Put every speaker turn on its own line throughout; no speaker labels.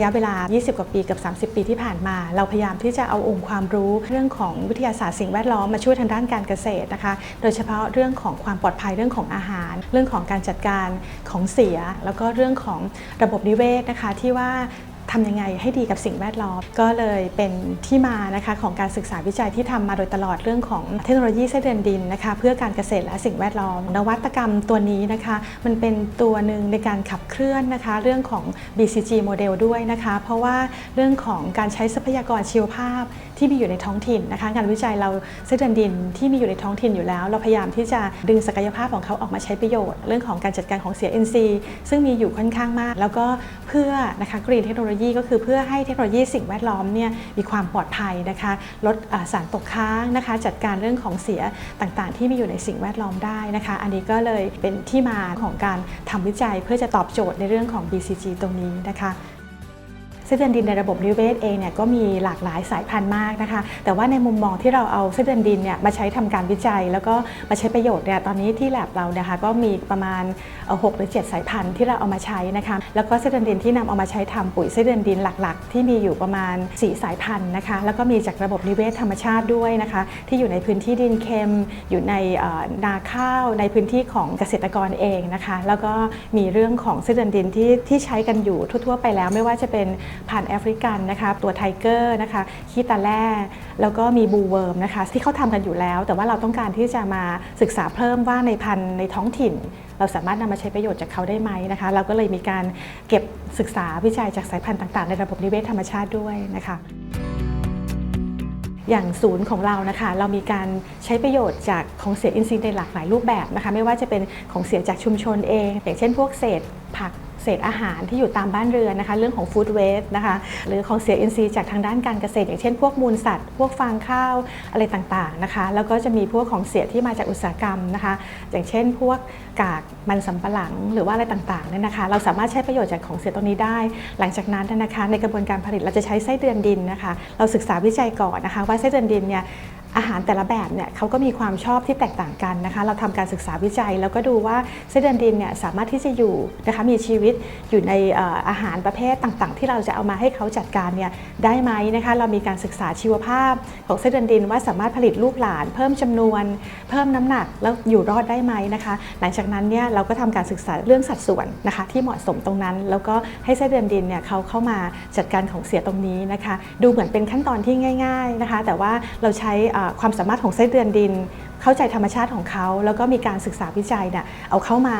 ระยะเวลา 20 กว่าปีกับ 30 ปีที่ผ่านมา เราพยายามที่จะเอาองค์ความรู้เรื่องของวิทยาศาสตร์สิ่งแวดล้อมมาช่วยทางด้านการเกษตรนะคะ โดยเฉพาะเรื่องของความปลอดภัยเรื่องของอาหาร เรื่องของการจัดการของเสีย แล้วก็เรื่องของระบบนิเวศนะคะที่ว่า ทำยังไงให้ดีกับสิ่งแวดล้อม ก็เลยเป็นที่มานะคะของการศึกษาวิจัยที่ทำมาโดยตลอดเรื่องของเทคโนโลยีไส้เดือนดินนะคะเพื่อการเกษตรและสิ่งแวดล้อม นวัตกรรมตัวนี้นะคะมันเป็นตัวหนึ่งในการขับเคลื่อนนะคะเรื่องของ BCG โมเดลด้วยนะคะ เพราะว่าเรื่องของการใช้ทรัพยากรชีวภาพที่มีอยู่ในท้องถิ่นนะคะ งานวิจัยเราไส้เดือนดินที่มีอยู่ในท้องถิ่นอยู่แล้ว เราพยายามที่จะดึงศักยภาพของเขาออกมาใช้ประโยชน์ เรื่องของการจัดการของเสีย NC ซึ่งมีอยู่ค่อนข้างมาก แล้วก็เพื่อนะคะกรีนเทคโนโลยีก็คือเพื่อให้เทคโนโลยีสิ่งแวดล้อมเนี่ยมีความปลอดภัยนะคะ ลดสารตกค้างนะคะ จัดการเรื่องของเสียต่างๆ ที่มีอยู่ในสิ่งแวดล้อมได้นะคะ อันนี้ก็เลยเป็นที่มาของการทำวิจัยเพื่อจะตอบโจทย์ในเรื่องของ BCG ตรงนี้นะคะ ส้เดือนดินในระบบนิเวศเองเนี่ยก็มีหลากหลายสายพันธุ์มากนะคะ แต่ว่าในมุมมองที่เราเอาไส้เดือนดินเนี่ยมาใช้ทำการวิจัย แล้วก็มาใช้ประโยชน์เนี่ยตอนนี้ที่แลบเรานะคะก็มีประมาณเอ่อ6หรือ7 สายพันธุ์ที่เราเอามาใช้นะคะแล้วก็ไส้เดือนดินที่นำเอามาใช้ทำปุ๋ยไส้เดือนดินหลักๆ ที่มีอยู่ประมาณ 4 สายพันธุ์นะคะแล้วก็มีจากระบบนิเวศธรรมชาติด้วยนะคะที่อยู่ในพื้นที่ดินเค็ม อยู่ในนาข้าวในพื้นที่ของเกษตรกรเองนะคะแล้วก็มีเรื่องของไส้เดือนดินที่ที่ใช้กันอยู่ทั่ว ๆ ไปแล้วไม่ว่าจะเป็นพันแอฟริกันนะคะตัวไทเกอร์นะคะขี้ตาแร่แล้วก็มีบูเวิร์มนะคะที่เขาทำกันอยู่แล้ว แต่ว่าเราต้องการที่จะมาศึกษาเพิ่มว่าในพันธุ์ในท้องถิ่น เราสามารถนำมาใช้ประโยชน์จากเขาได้ไหมนะคะ เราก็เลยมีการเก็บศึกษาวิจัยจากสายพันธุ์ต่างๆ ในระบบนิเวศธรรมชาติด้วยนะคะอย่างศูนย์ของเรานะคะ เรามีการใช้ประโยชน์จากของเสียอินทรีย์ในหลากหลายรูปแบบนะคะ ไม่ว่าจะเป็นของเสียจากชุมชนเอง อย่างเช่นพวกเศษผัก เศษอาหารที่อยู่ตามบ้านเรือนนะคะ เรื่องของฟู้ดเวสต์นะคะหรือของเสียอินทรีย์จากทางด้านการเกษตร อย่างเช่นพวกมูลสัตว์ พวกฟางข้าวอะไรต่างๆนะคะ แล้วก็จะมีพวกของเสียที่มาจากอุตสาหกรรมนะคะ อย่างเช่น พวกกากมันสำปะหลังหรือว่าอะไรต่างๆเนี่ยนะคะ เราสามารถใช้ประโยชน์จากของเสียตรงนี้ได้ หลังจากนั้นนะคะ ในกระบวนการผลิตเราจะใช้ไส้เดือนดินนะคะ เราศึกษาวิจัยก่อนนะคะ ว่าไส้เดือนดินเนี่ย อาหารแต่ละแบบเนี่ยเขาก็มีความชอบที่แตกต่างกันนะคะ เราทำการศึกษาวิจัย แล้วก็ดูว่าไส้เดือนดินเนี่ยสามารถที่จะอยู่นะคะมีชีวิตอยู่ในอาหารประเภทต่างๆ ที่เราจะเอามาให้เขาจัดการเนี่ยได้ไหมนะคะเรามีการศึกษาชีวภาพของไส้เดือนดินว่าสามารถผลิตลูกหลาน เพิ่มจำนวน เพิ่มน้ำหนักแล้วอยู่รอดได้ไหมนะคะ หลังจากนั้นเนี่ยเราก็ทำการศึกษาเรื่องสัดส่วนนะคะที่เหมาะสมตรงนั้น แล้วก็ให้ไส้เดือนดินเนี่ยเขาเข้ามาจัดการของเสียตรงนี้นะคะ ดูเหมือนเป็นขั้นตอนที่ง่าย ๆนะคะ แต่ว่าเราใช้อ่อความสามารถของไส้เดือนดิน เข้าใจธรรมชาติของเขา แล้วก็มีการศึกษาวิจัยเนี่ยเอาเข้ามา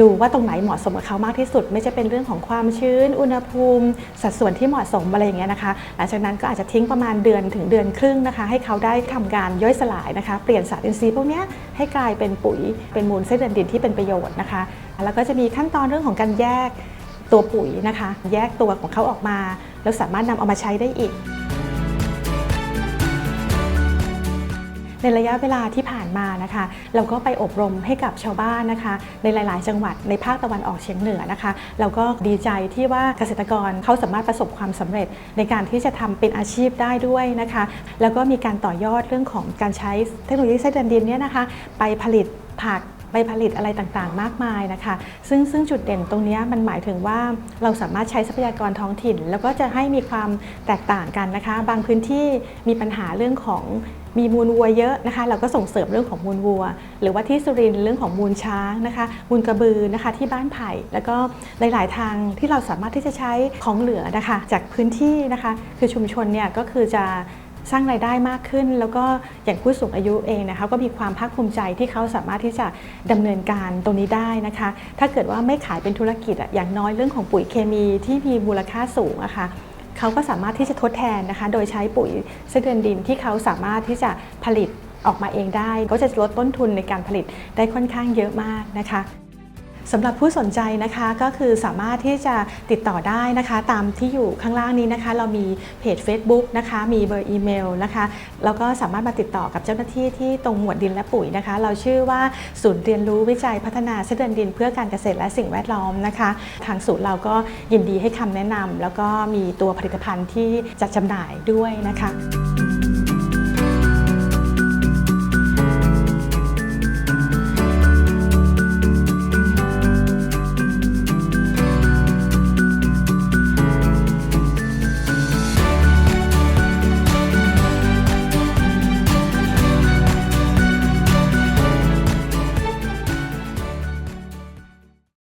ดูว่าตรงไหนเหมาะสมกับเขามากที่สุด ไม่ใช่เป็นเรื่องของความชื้น อุณหภูมิ สัดส่วนที่เหมาะสมอะไรอย่างเงี้ยนะคะ หลังจากนั้นก็อาจจะทิ้งประมาณเดือนถึงเดือนครึ่งนะคะ ให้เขาได้ทำการย่อยสลายนะคะ เปลี่ยนสารอินทรีย์พวกเนี้ยให้กลายเป็นปุ๋ยเป็นมูลไส้เดือนดินที่เป็นประโยชน์นะคะ แล้วก็จะมีขั้นตอนเรื่องของการแยกตัวปุ๋ยนะคะ แยกตัวของเขาออกมา แล้วสามารถนำเอามาใช้ได้อีก ในระยะเวลาที่ผ่านมานะคะ เราก็ไปอบรมให้กับชาวบ้านนะคะ ในหลาย ๆ จังหวัดในภาคตะวันออกเฉียงเหนือนะคะ เราก็ดีใจที่ว่าเกษตรกรเขาสามารถประสบความสำเร็จ ในการที่จะทำเป็นอาชีพได้ด้วยนะคะ แล้วก็มีการต่อยอดเรื่องของการใช้เทคโนโลยีไส้เดือนดินเนี่ยนะคะ ไปผลิตผัก ไปผลิตอะไรต่างๆ มากมายนะคะ ซึ่งซึ่งจุดเด่นตรงนี้มันหมายถึงว่าเราสามารถใช้ทรัพยากรท้องถิ่น แล้วก็จะให้มีความแตกต่างกันนะคะ บางพื้นที่มีปัญหาเรื่องของมีมูลวัวเยอะนะคะ เราก็ส่งเสริมเรื่องของมูลวัว หรือว่าที่สุรินทร์เรื่องของมูลช้างนะคะ มูลกระบือนะคะที่บ้านไผ่ แล้วก็หลาย ๆ ทางที่เราสามารถที่จะใช้ของเหลือนะคะ จากพื้นที่นะคะ คือชุมชนเนี่ยก็คือจะ สร้างรายได้มากขึ้น แล้วก็อย่างผู้สูงอายุเองนะคะก็มีความภาคภูมิใจที่เขาสามารถที่จะดำเนินการตรงนี้ได้นะคะ ถ้าเกิดว่าไม่ขายเป็นธุรกิจอะอย่างน้อยเรื่องของปุ๋ยเคมีที่มีมูลค่าสูงอะคะเขาก็สามารถที่จะทดแทนนะคะ โดยใช้ปุ๋ยไส้เดือนดินที่เขาสามารถที่จะผลิตออกมาเองได้ ก็จะลดต้นทุนในการผลิตได้ค่อนข้างเยอะมากนะคะ สำหรับผู้สนใจนะคะก็คือสามารถที่จะติดต่อได้นะคะ ตามที่อยู่ข้างล่างนี้นะคะ เรามีเพจ Facebook นะคะ มีเบอร์อีเมลนะคะแล้วก็สามารถมาติดต่อกับเจ้าหน้าที่ที่ตรงหมวดดินและปุ๋ยนะคะ เราชื่อว่าศูนย์เรียนรู้วิจัยพัฒนาเส้นเดือนดิน เพื่อการเกษตรและสิ่งแวดล้อมนะคะ ทางศูนย์เราก็ยินดีให้คำแนะนำแล้วก็มีตัวผลิตภัณฑ์ที่จัดจำหน่ายด้วยนะคะ